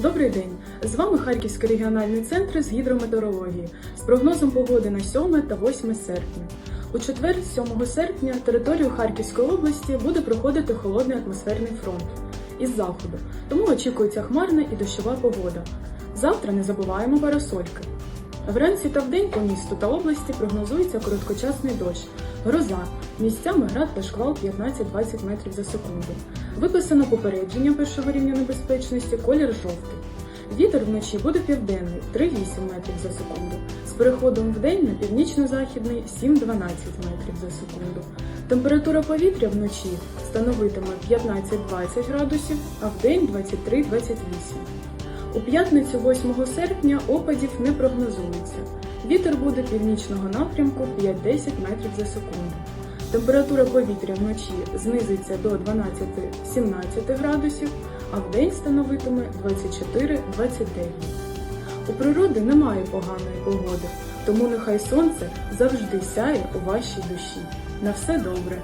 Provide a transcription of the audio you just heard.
Добрий день! З вами Харківський регіональний центр з гідрометеорології з прогнозом погоди на 7 та 8 серпня. У четвер, 7 серпня, територію Харківської області буде проходити холодний атмосферний фронт із заходу, тому очікується хмарна і дощова погода. Завтра не забуваємо парасольки. Вранці та вдень по місту та області прогнозується короткочасний дощ, гроза, місцями град та шквал 15-20 метрів за секунду. Виписано попередження першого рівня небезпечності, колір жовтий. Вітер вночі буде південний 3-8 метрів за секунду. З переходом в день на північно-західний 7-12 метрів за секунду. Температура повітря вночі становитиме 15-20 градусів, а в день 23-28. У п'ятницю 8 серпня опадів не прогнозується. Вітер буде північного напрямку 5-10 метрів за секунду. Температура повітря вночі знизиться до 12-17 градусів, а вдень становитиме 24-29. У природи немає поганої погоди, тому нехай сонце завжди сяє у вашій душі. На все добре!